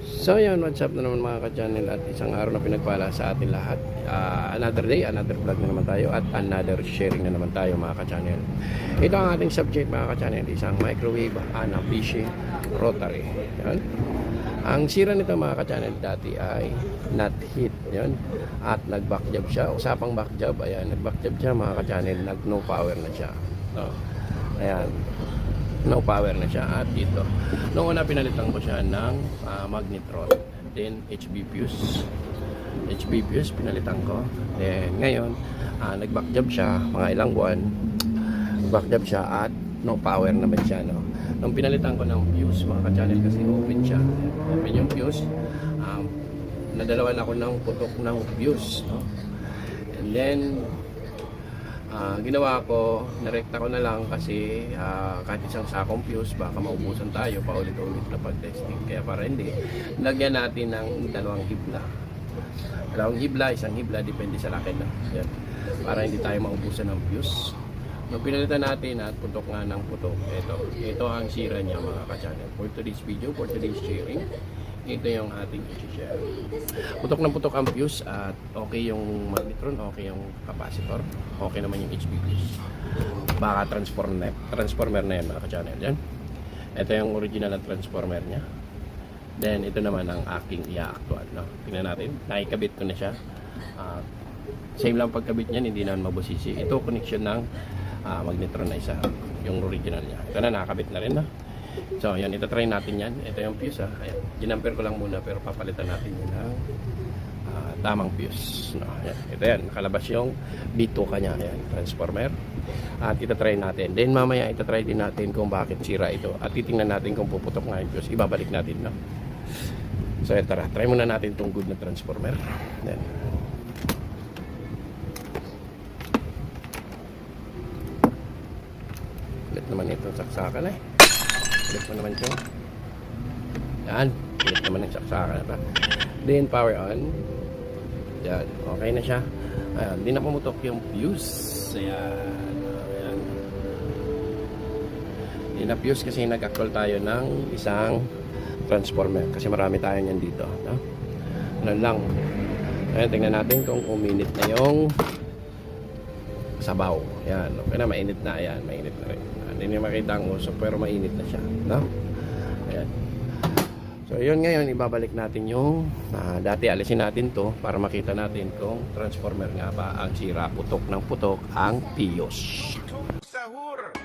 So yun, what's up na naman mga ka-channel at isang araw na pinagpala sa atin lahat. Ah, another day, another vlog na naman tayo at another sharing na naman tayo mga ka-channel. Ito ang ating subject mga ka-channel, isang microwave Hanabishi rotary. Yan. Ang sira nito mga ka-channel dati ay not hit. Yan. At nag-back job siya. Usapang back job, ayan, nag-back job siya mga ka-channel, nag-no power na siya. No. Ayan, no power na siya. At dito noong una pinalitan ko siya ng ah, magnetron. Then HB fuse. HB fuse pinalitan ko. Then ngayon ah, nag back job siya mga ilang buwan. Back job siya at no power naman siya no? Nung pinalitan ko ng fuse mga ka-channel kasi open siya. Open yung fuse. Um, nadalawan ako ng putok ng fuse no? and then Ah, ginawa ko, narekta ko na lang kasi ah, kahit isang sakong fuse, baka maubusan tayo paulit-ulit na pag-testing. Kaya para hindi, lagyan natin ng dalawang hibla. Dalawang hibla, isang hibla, depende sa laki na. Yan. Para hindi tayo maubusan ng fuse. Nung pinalitan natin at putok nga ng putok, ito, ito ang sira niya mga ka-channel. For today's video, for today's sharing, ito yung ating i-share. Putok ng putok ang fuse at okay yung magnetron, okay yung capacitor, okay naman yung HB fuse. Baka transformer, transformer na yan mga ka-channel. Yan. Ito yung original na transformer niya. Then ito naman ang aking i-actual. No? Tingnan natin. Nakikabit ko na siya. Ah, same lang pagkabit niyan, hindi naman mabusisi. Ito connection ng ah, magnetron na isa. Yung original niya. Ito na, nakakabit na rin. No? So, yan. Ito try natin yan. Ito yung fuse. Ha? Ayan. Ginamper ko lang muna pero papalitan natin yun ng ah, tamang fuse. No? Ayan. Ito yan. Nakalabas yung B2 kanya. Ayan. Transformer. At itatry natin. Then mamaya itatry din natin kung bakit sira ito. At titingnan natin kung puputok nga yung fuse. Ibabalik natin. No? So, yan, tara. Try muna natin itong good na transformer. Then, Ulit naman itong saksakan eh. Ulit mo naman ito. Yan. Ulit naman ang saksakan na Then power on. Yan. Okay na siya. Ayan. Hindi na pumutok yung fuse. Ayan. Ayan. Hindi na fuse kasi nag-call tayo ng isang transformer. Kasi marami tayo niyan dito. No? Ano lang. Ayan. Tingnan natin kung uminit na yung sabaw. Yan. Okay na, mainit na. Ayan, mainit na rin. Hindi niyo makita ang usok pero mainit na siya. No? Ayan. So, yun ngayon, ibabalik natin yung ah, dati alisin natin to para makita natin kung transformer nga ba ang sira putok ng putok ang PIOS. Sahur!